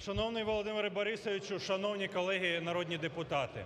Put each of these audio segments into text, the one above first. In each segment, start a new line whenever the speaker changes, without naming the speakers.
Шановний Володимире Борисовичу, шановні колеги народні депутати,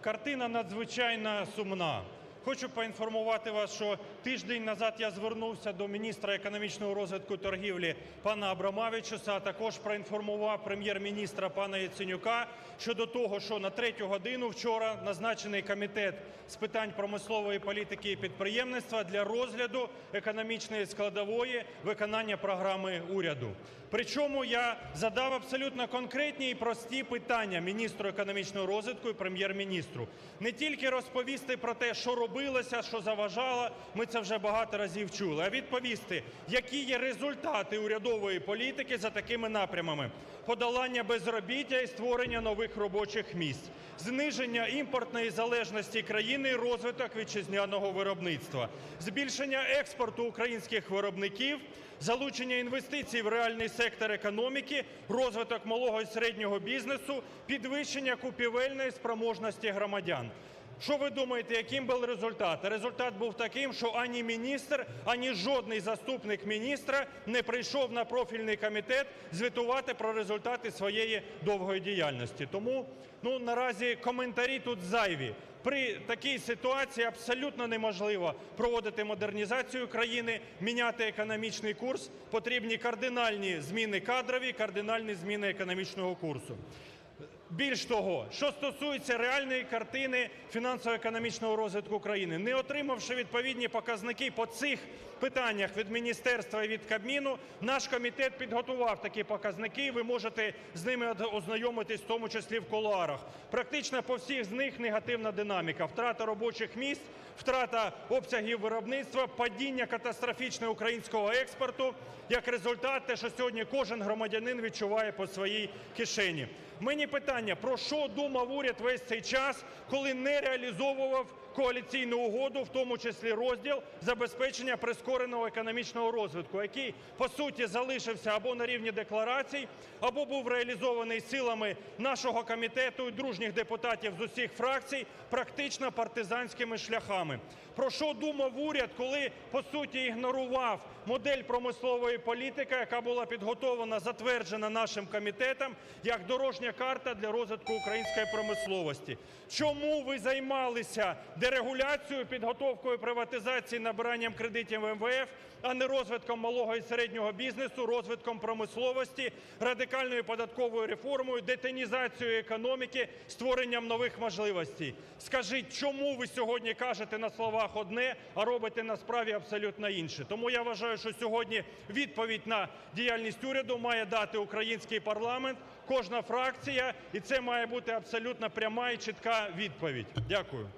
картина надзвичайно сумна. Хочу поінформувати вас, що тиждень назад я звернувся до міністра економічного розвитку торгівлі пана Абромавичуса, а також проінформував Прем'єр-міністра пана Яценюка щодо того, що на третю годину вчора назначений Комітет з питань промислової політики і підприємництва для розгляду економічної складової виконання програми уряду. Причому я задав абсолютно конкретні і прості питання міністру економічного розвитку і Прем'єр-міністру. Не тільки розповісти про те, що робилося, що заважало, ми це вже багато разів чули, а відповісти, які є результати урядової політики за такими напрямами: подолання безробіття і створення нових робочих місць, зниження імпортної залежності країни і розвиток вітчизняного виробництва, збільшення експорту українських виробників, залучення інвестицій в реальний сектор економіки, розвиток малого і середнього бізнесу, підвищення купівельної спроможності громадян. Що ви думаєте, яким був результат? Результат був таким, що ані міністр, ані жодний заступник міністра не прийшов на профільний комітет звітувати про результати своєї довгої діяльності. Тому ну, наразі коментарі тут зайві. При такій ситуації абсолютно неможливо проводити модернізацію країни, міняти економічний курс. Потрібні кардинальні зміни кадрові, кардинальні зміни економічного курсу. Більш того, що стосується реальної картини фінансово-економічного розвитку країни, не отримавши відповідні показники по цих питаннях від міністерства і від Кабміну, наш комітет підготував такі показники, ви можете з ними ознайомитись, в тому числі в кулуарах. Практично по всіх з них негативна динаміка: втрата робочих місць, втрата обсягів виробництва, падіння катастрофічне українського експорту. Як результат, те, що сьогодні кожен громадянин відчуває по своїй кишені. Мені питання, про що думав уряд весь цей час, коли не реалізовував коаліційну угоду, в тому числі розділ забезпечення прискореного економічного розвитку, який по суті залишився або на рівні декларацій, або був реалізований силами нашого комітету і дружніх депутатів з усіх фракцій практично партизанськими шляхами. Про що думав уряд, коли по суті ігнорував модель промислової політики, яка була підготовлена, затверджена нашим комітетом як дорожня карта для розвитку української промисловості? Чому ви займалися дерегуляцією, підготовкою приватизації, набиранням кредитів МВФ, а не розвитком малого і середнього бізнесу, розвитком промисловості, радикальною податковою реформою, детінізацією економіки, створенням нових можливостей? Скажіть, чому ви сьогодні кажете на словах одне, а робите на справі абсолютно інше? Тому я вважаю, що сьогодні відповідь на діяльність уряду має дати український парламент, кожна фракція, і це має бути абсолютно пряма і чітка відповідь. Дякую.